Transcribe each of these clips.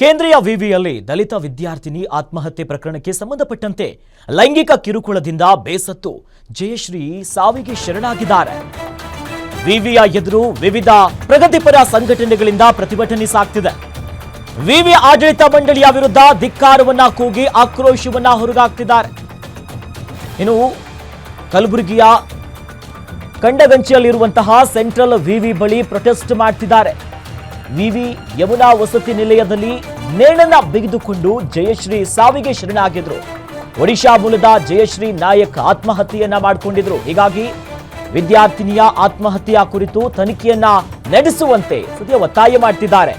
ಕೇಂದ್ರೀಯ ವಿವಿಯಲ್ಲಿ ದಲಿತ ವಿದ್ಯಾರ್ಥಿನಿ ಆತ್ಮಹತ್ಯೆ ಪ್ರಕರಣಕ್ಕೆ ಸಂಬಂಧಪಟ್ಟಂತೆ ಲೈಂಗಿಕ ಕಿರುಕುಳದಿಂದ ಬೇಸತ್ತು. ಜಯಶ್ರೀ ಸಾವಿಗೆ ಶರಣಾಗಿದ್ದಾರೆ. ವಿವಿಯ ಎದುರು ವಿವಿಧ ಪ್ರಗತಿಪರ ಸಂಘಟನೆಗಳಿಂದ ಪ್ರತಿಭಟನೆ ಸಾಗ್ತಿದೆ. ವಿವಿ ಆಡಳಿತ ಮಂಡಳಿಯ ವಿರುದ್ಧ ಧಿಕ್ಕಾರವನ್ನ ಕೂಗಿ ಆಕ್ರೋಶವನ್ನ ಹೊರಗಾಕ್ತಿದ್ದಾರೆ. ಇನ್ನು ಕಲಬುರಗಿಯ ಕಂಡಗಂಚಿಯಲ್ಲಿರುವಂತಹ ಸೆಂಟ್ರಲ್ ವಿವಿ ಬಳಿ ಪ್ರೊಟೆಸ್ಟ್ ಮಾಡ್ತಿದ್ದಾರೆ. ವಿವಿ ಯಮುನಾ ವಸತಿ ನಿಲಯದಲ್ಲಿ ನೇಣನ ಬಿಗಿದುಕೊಂಡು ಜಯಶ್ರೀ ಸಾವಿಗೆ ಶರಣಾಗಿದ್ರು. ಒಡಿಶಾ ಮೂಲದ ಜಯಶ್ರೀ ನಾಯಕ್ ಆತ್ಮಹತ್ಯೆಯನ್ನ ಮಾಡಿಕೊಂಡಿದ್ರು. ಹೀಗಾಗಿ ವಿದ್ಯಾರ್ಥಿನಿಯ ಆತ್ಮಹತ್ಯೆಯ ಕುರಿತು ತನಿಖೆಯನ್ನ ನಡೆಸುವಂತೆ ಸದ್ಯ ಒತ್ತಾಯ ಮಾಡ್ತಿದ್ದಾರೆ.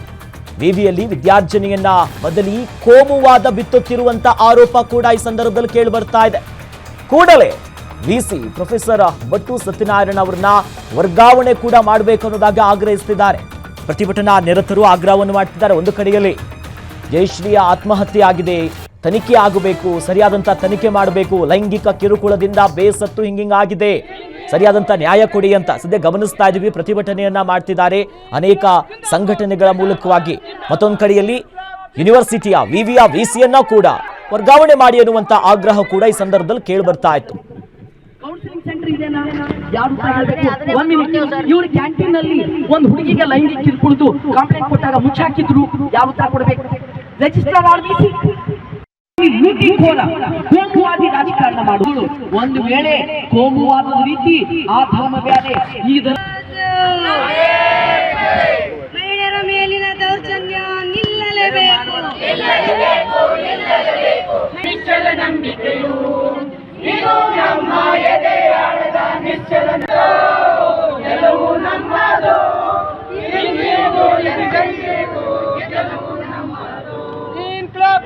ವಿವಿಯಲ್ಲಿ ವಿದ್ಯಾರ್ಜನೆಯನ್ನ ಬದಲಿ ಕೋಮುವಾದ ಬಿತ್ತುತ್ತಿರುವಂತ ಆರೋಪ ಕೂಡ ಈ ಸಂದರ್ಭದಲ್ಲಿ ಕೇಳಿ ಬರ್ತಾ ಇದೆ. ಕೂಡಲೇ ವಿಸಿ ಪ್ರೊಫೆಸರ್ ಬಟ್ಟು ಸತ್ಯನಾರಾಯಣ ಅವರನ್ನ ವರ್ಗಾವಣೆ ಕೂಡ ಮಾಡಬೇಕು ಅನ್ನೋದಾಗಿ ಆಗ್ರಹಿಸುತ್ತಿದ್ದಾರೆ ಪ್ರತಿಭಟನಾ ನಿರತರು ಆಗ್ರಹವನ್ನು ಮಾಡ್ತಿದ್ದಾರೆ ಒಂದು ಕಡೆಯಲ್ಲಿ. ಜಯಶ್ರೀಯ ಆತ್ಮಹತ್ಯೆ ಆಗಿದೆ ತನಿಖೆ ಆಗಬೇಕು ಸರಿಯಾದಂಥ ತನಿಖೆ ಮಾಡಬೇಕು. ಲೈಂಗಿಕ ಕಿರುಕುಳದಿಂದ ಬೇಸತ್ತು ಹಿಂಗಿಂಗ್ ಆಗಿದೆ ಸರಿಯಾದಂಥ ನ್ಯಾಯ ಕೊಡಿ ಅಂತ ಸದ್ಯ ಗಮನಿಸ್ತಾ ಇದ್ದೀವಿ. ಪ್ರತಿಭಟನೆಯನ್ನ ಮಾಡ್ತಿದ್ದಾರೆ ಅನೇಕ ಸಂಘಟನೆಗಳ ಮೂಲಕವಾಗಿ. ಮತ್ತೊಂದು ಕಡೆಯಲ್ಲಿ ಯೂನಿವರ್ಸಿಟಿಯ ವಿವಿಯ ವಿಸಿಯನ್ನ ಕೂಡ ವರ್ಗಾವಣೆ ಮಾಡಿ ಅನ್ನುವಂತ ಆಗ್ರಹ ಕೂಡ ಈ ಸಂದರ್ಭದಲ್ಲಿ ಕೇಳಿ ಬರ್ತಾ ಇತ್ತು. ಇದೆನಾ ಯಾರು ಒಂದ್ ಮಿನಿಟ್ ಇವ್ರ ಕ್ಯಾಂಟೀನ್ ಅಲ್ಲಿ ಒಂದು ಹುಡುಗಿಗೆ ಲೈಂಗಿಕ ಕುಳಿತು ಕಂಪ್ಲೇಂಟ್ ಕೊಟ್ಟಾಗ ಮುಚ್ಚಾಕಿದ್ರು. ಯಾವ ಉತ್ತರ ಕೊಡ್ಬೇಕು? ರಿಜಿಸ್ಟರ್ ಆರ್ಬಿಸಿ ಕೋಮುವಾದಿ ರಾಜಕಾರಣ ಮಾಡುವುದು. ಒಂದು ವೇಳೆ ಕೋಮುವಾದ ರೀತಿ ಆ ಧರ್ಮ ಬೇರೆ ಈ ಧರ್ಮ ಮಹಿಳೆಯರ ಮೇಲಿನ ದೌರ್ಜನ್ಯ ನಿಲ್ಲಲೇಬೇಕು. ಇನ್ಕ್ಲಾಬ್